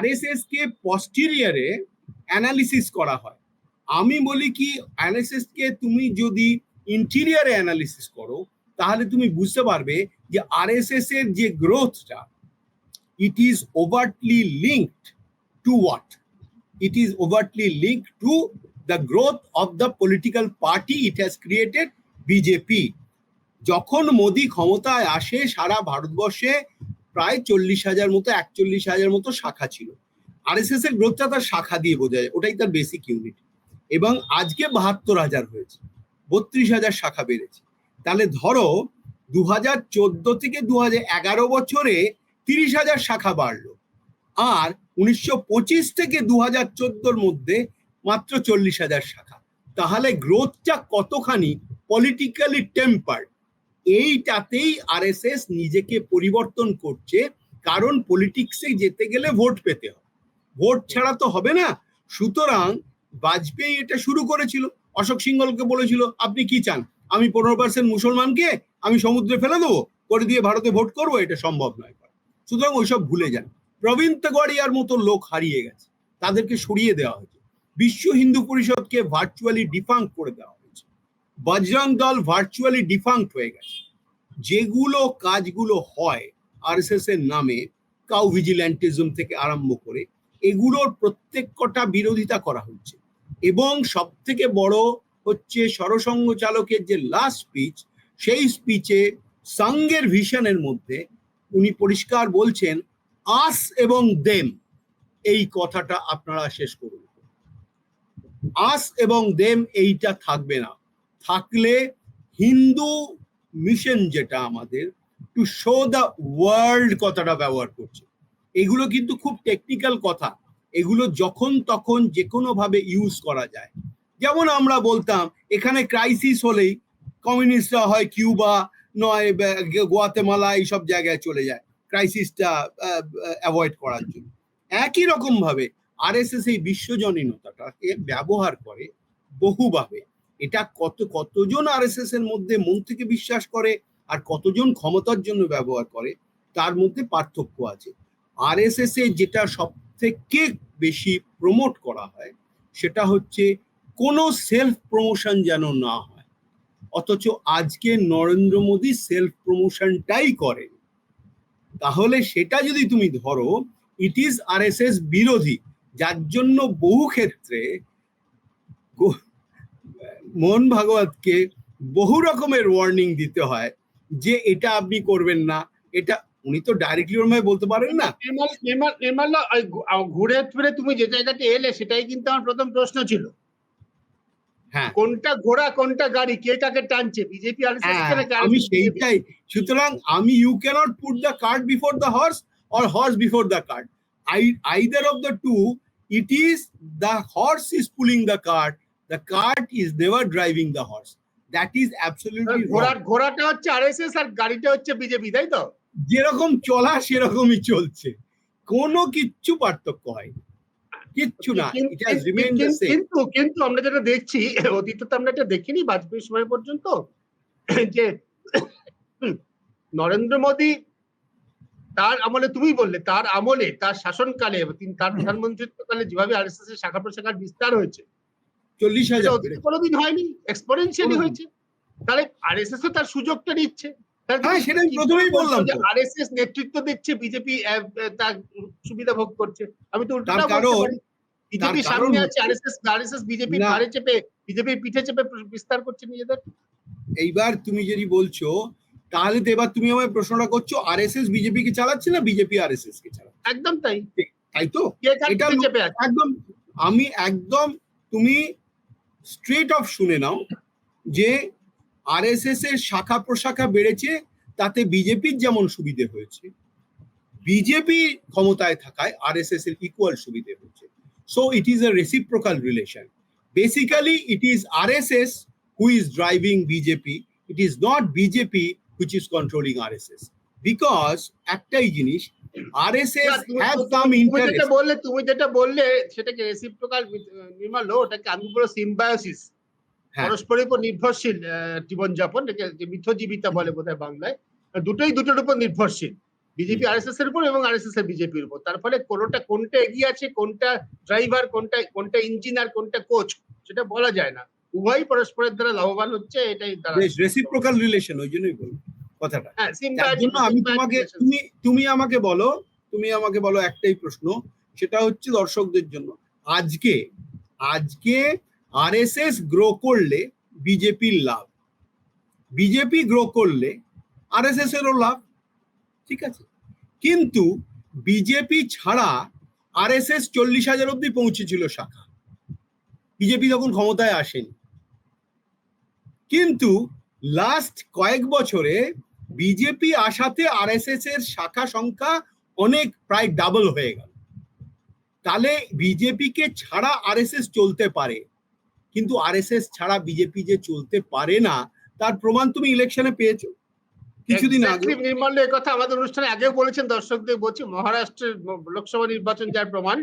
RSS কে পস্টিরিয়ারে analysis করা হয় আমি বলি কি অ্যানালিসিস কে তুমি যদি ইন্টেরিয়ারে অ্যানালিসিস করো, তাহলে তুমি বুঝতে পারবে যে আরএসএস এর যে গ্রোথটা it is overtly linked to what it is overtly linked to the growth of the political party it has created BJP. যখন মোদি ক্ষমতায় আসে সারা ভারতবর্ষে প্রায় চল্লিশ হাজার মতো, একচল্লিশ হাজার মতো শাখা ছিল। আর এস এস এর গ্রোথটা তার শাখা দিয়ে বোঝা যায়, ওটাই তার বেসিক ইউনিট এবং আজকে বাহাত্তর হাজার হয়েছে, বত্রিশ হাজার শাখা বেড়েছে। তাহলে ধরো দু হাজার চোদ্দ থেকে দু হাজার এগারো বছরে তিরিশ হাজার শাখা বাড়লো, আর উনিশশো পঁচিশ থেকে দু হাজার চোদ্দোর মধ্যে মাত্র চল্লিশ হাজার শাখা। তাহলে গ্রোথটা কতখানি? পলিটিক্যালি টেম্পার এইটাতেই আরএসএস নিজেকে পরিবর্তন করছে, কারণ পলিটিক্সে যেতে গেলে ভোট পেতে হবে। ভোট ছাড়া তো হবে না। সুতরাং বাজপেয়ী এটা শুরু করেছিল, অশোক সিংহলকে বলেছিল, আপনি কি চান? আমি পনেরো পার্সেন্ট মুসলমানকে, আমি সমুদ্রে ফেলে দেবো, করে দিয়ে ভারতে ভোট করব, এটা সম্ভব নয়। সুতরাং ওইসব ভুলে যান। প্রবীণ তেগড়িয়ার মতো লোক হারিয়ে গেছে, তাদেরকে সরিয়ে দেওয়া হয়েছে। বিশ্ব হিন্দু পরিষদকে ভার্চুয়ালি ডিফাঙ্ক করে দেওয়া বজরং দল ভার্চুয়ালি ডিফাঙ্ক হয়ে গেছে। যেগুলো কাজগুলো হয় আরএসএস এর নামে কাউ ভিজিল্যান্টিজম থেকে আরম্ভ করে, এগুলোর প্রত্যেক কটা বিরোধিতা করা হচ্ছে। এবং সব থেকে বড় হচ্ছে সরসংঘ চালকের যে লাস্ট স্পিচ সেই স্পিচে সঙ্গের ভিশনের মধ্যে উনি পরিষ্কার বলছেন আস এবং দেম এই কথাটা আপনারা শেষ করুন। আস এবং দেম এইটা থাকবে না। থাকলে হিন্দু মিশন যেটা আমাদের টু শো দ্য ওয়ার্ল্ড কথাটা ব্যবহার করছে। এগুলো কিন্তু খুব টেকনিক্যাল কথা। এগুলো যখন তখন যে কোনো ভাবে ইউজ করা যায়। যেমন আমরা বলতাম, এখানে ক্রাইসিস হলেই কমিউনিস্টরা হয় কিউবা নয় গোয়াতেমালা এইসব জায়গায় চলে যায়। ক্রাইসিসটা অ্যাভয়েড করার জন্য। একই রকম ভাবে আরএসএস এই বিশ্বজনীনতাটাকে ব্যবহার করে বহুভাবে। এটা কত, কতজন আরএসএস এর মধ্যে মন থেকে বিশ্বাস করে আর কতজন ক্ষমতার জন্য ব্যবহার করে, তার মধ্যে পার্থক্য আছে। আরএসএস এ যেটা সব থেকে বেশি প্রমোট করা হয়, সেটা হচ্ছে কোনো সেলফ প্রমোশন যেন না হয়। অথচ আজকে নরেন্দ্র মোদী সেলফ প্রমোশনটাই করেন। তাহলে সেটা যদি তুমি ধরো ইট ইজ আর বিরোধী, যার জন্য বহু ক্ষেত্রে মোহন ভাগবতকে বহু রকমের ওয়ার্নিং দিতে হয় যে এটা আপনি করবেন না। এটা উনি তো ডাইরেক্টলি ওরমায় বলতে পারেন না। ঘুরে ফিরে তুমি যে জায়গাতে এলে সেটাই কিন্তু আমার প্রথম প্রশ্ন ছিল। হ্যাঁ। কোনটা ঘোড়া কোনটা গাড়ি কে কাকে টানছে? বিজেপি আমি সেইটাই। সুতরাং আমি you can't put the cart before the horse or horse before the cart I either of the two it is the horse is pulling the cart the cart is never driving the horse that is absolutely ঘোড়ার ঘোড়াটা হচ্ছে RSS আর গাড়িটা হচ্ছে BJP তাই তো? যেরকম চলা সেরকমই চলছে। কোনো কিচ্ছু পার্থক্য হয়নি। কিচ্ছু না। কিন্তু কিন্তু আমরা যেটা দেখছি অতীতে তো আমরা এটা দেখিনি বাজপেয়ী সময় পর্যন্ত যে নরেন্দ্র মোদী তার আমলে তুমি বললে তার আমলে তার শাসনকালে তিনি তার প্রধানমন্ত্রিত্বকালে যেভাবে আরএসএস এর শাখা প্রশাখার বিস্তার হয়েছে চল্লিশ হাজার কোনোদিন হয়নি এক্সপোনেনশিয়ালি হয়েছে। তাহলে আরএসএস তার সুযোগটা নিচ্ছে। হ্যাঁ সেটা আমি প্রথমেই বললাম আরএসএস নেতৃত্ব দিচ্ছে বিজেপি তার সুবিধা ভোগ করছে। আমি তো উল্টো তার কারণ বিজেপি তার সামনে আছে আরএসএস আরএসএস বিজেপি না। ঘাড়ে চেপে পিঠে চেপে বিস্তার করছে নিজেদের। এইবার তুমি যদি বলছো তাহলে তো এবার তুমি আমায় প্রশ্নটা করছ আরএসএস বিজেপি কে চালাচ্ছে না বিজেপি আরএসএস কে চালাচ্ছে? একদম তাই। তাই তো? এটা একদম আমি একদম তুমি স্ট্রেট অফ শুনে নাও যে আরএসএস এর শাখা প্রশাখা বেড়েছে, তাতে বিজেপির যেমন সুবিধে হয়েছে বিজেপি ক্ষমতায় থাকায় আরএসএস এর ইকুয়াল সুবিধে হয়েছে। So it is a reciprocal relation basically it is RSS who is driving BJP it is not BJP which is controlling RSS because একটাই জিনিস আরএসএস না, তুমি- হ্যাভ তুমি- সাম ইন্টারেস্ট যেটা বললে তুমি যেটা বললে সেটাকে রেসিপ্রোকাল নির্মাল ওটাকে আমি বলব সিম্বায়োসিস হ্যাঁ। পরস্পরের উপর নির্ভরশীল জীবনযাপন এটাকে মিথজীবিতা বলে বোধহয় বাংলায় দুটোই দুটোর উপর নির্ভরশীল। বিজেপি আরএসএস এর উপর এবং আরএসএস এর বিজেপির উপর। তার ফলে কোনটা কোনটা এগিয়ে আছে কোনটা ড্রাইভার কোনটা কোনটা ইঞ্জিন আর কোনটা কোচ সেটা বলা যায় না। উভয়ই পরস্পরের দ্বারা লাভবান হচ্ছে এটাই রেসিপ্রোকাল রিলেশন ওই জন্যই বলি কথাটা। হ্যাঁ আমি তোমাকে তুমি তুমি আমাকে বলো তুমি আমাকে বলো একটাই প্রশ্ন সেটা হচ্ছে দর্শকদের জন্য। আজকে আজকে আরএসএস গ্রো করলে বিজেপির লাভ। বিজেপি গ্রো করলে আরএসএস এরও লাভ। ঠিক আছে? কিন্তু বিজেপি ছাড়া আরএসএস চল্লিশ হাজার অব্দি পৌঁছেছিল শাখা। বিজেপি তখন ক্ষমতায় আসেনি। কিন্তু লাস্ট কয়েক বছরে বিজেপি আসাতে আরএসএস এর শাখা সংখ্যা অনেক প্রায় ডাবল হয়ে গেল। তাহলে বিজেপিকে ছাড়া আরএসএস চলতে পারে। কিন্তু আরএসএস ছাড়া বিজেপি যে চলতে পারে না তার প্রমাণ তুমি ইলেকশনে পেয়েছ। কিছুদিন আগে। নির্মল কথা আমাদের অনুষ্ঠানে আগেও বলেছেন দর্শকদের বলছি মহারাষ্ট্রের লোকসভা নির্বাচন যার প্রমাণ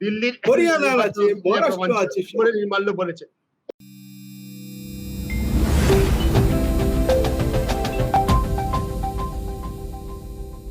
দিল্লির হরিয়ানার আছে, মহারাষ্ট্র আছে, নির্মাল্য বলেছে।